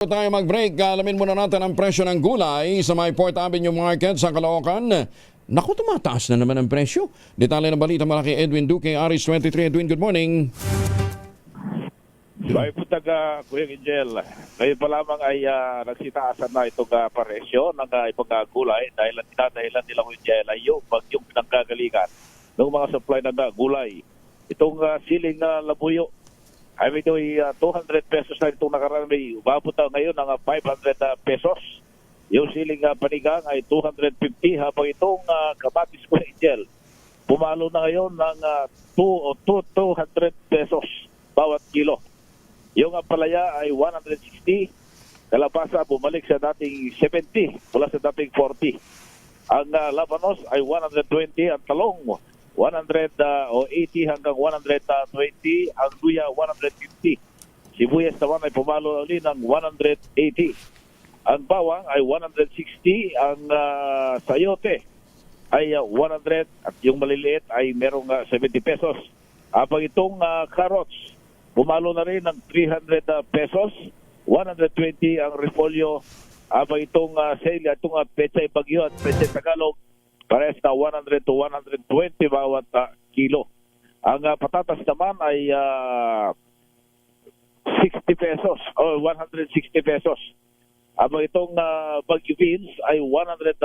Bago tayo mag-break, alamin muna natin ang presyo ng gulay sa may Port Avenue Market sa Caloocan. Naku, tumataas na naman ang presyo. Detalye ng balita mula kay Edwin Duque, Aris 23. Edwin, good morning. Bahay po taga Kuya Angel. Ngayon pa lamang ay uh, nagsitaasan na itong uh, paresyo ng uh, ibang uh, gulay dahil ang dinadahilan nila Kuya Angel ay yung bagyong pinanggagalingan ng mga supply ng uh, gulay. Itong uh, siling na labuyo ay may ito ay uh, 200 pesos na itong nakaraan may umabot na ngayon ng uh, 500 uh, pesos. Yung siling uh, panigang ay 250 habang itong uh, kamatis Kuya Angel pumalo na ngayon ng uh, 2 o 200 pesos bawat kilo. Yung ampalaya ay 160. Kalabasa bumalik sa dating 70 mula sa dating 40. Ang uh, labanos ay 120. Ang talong 100 uh, o 80 hanggang 120. Ang luya 150. Sibuyas naman ay pumalo uli ng 180. Ang bawang ay 160. Ang uh, sayote ay uh, 100 at yung maliliit ay merong uh, 70 pesos. Habang itong uh, carrots, Pumalo na rin ng 300 uh, pesos, 120 ang repolyo. Habang itong uh, sale, itong uh, pechay bagyo at pechay tagalog, pares na 100 to 120 bawat uh, kilo. Ang uh, patatas naman ay uh, 60 pesos o 160 pesos. Habang itong uh, bagyo beans ay 140,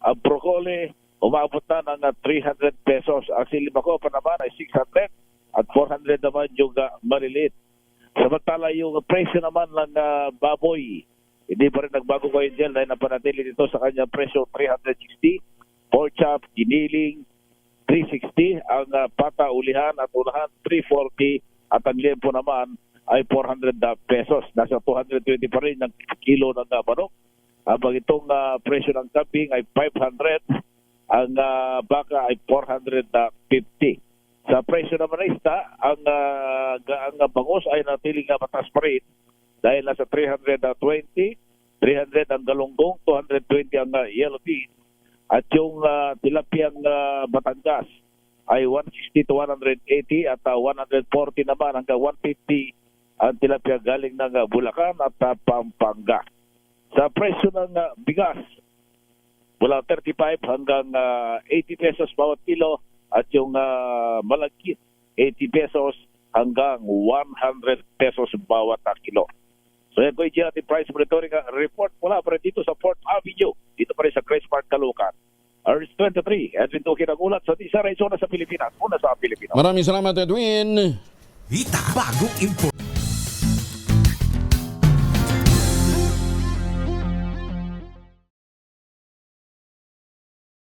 ang broccoli umabot na ng uh, 300 pesos. Ang silimako pa naman ay 600 at 400 naman yung uh, maliliit. Samantala yung presyo naman ng uh, baboy, hindi pa rin nagbago ko yun dyan dahil napanatili dito sa kanyang presyo 360, pork chop, giniling, 360, ang uh, pata, ulihan at ulahan 340 at ang liempo naman ay 400 uh, pesos. Nasa 220 pa rin ng kilo ng uh, manok. Habang itong uh, presyo ng kambing ay 500, ang uh, baka ay 450. Sa presyo naman ng isda, ang, uh, ang bangus ay natiling mataas pa rin dahil nasa 320, 300 ang galunggong, 220 ang uh, yellow bean, at yung uh, tilapiyang uh, Batangas ay 160 to 180 at uh, 140 naman hanggang 150 ang tilapia galing ng uh, Bulacan at uh, Pampanga. Sa presyo ng uh, bigas, mula 35 hanggang uh, 80 pesos bawat kilo, at yung uh, malagkit 80 pesos hanggang 100 pesos bawat kilo. So yan ko yung ating price monitoring uh, report mula pa rin dito sa Port Avenue, dito pa rin sa Grace Park, Caloocan. Earth 23, Edwin Duque ng ulat sa Tisa Rizona sa Pilipinas, una sa Pilipinas. Maraming salamat, Edwin. Hita bagong import.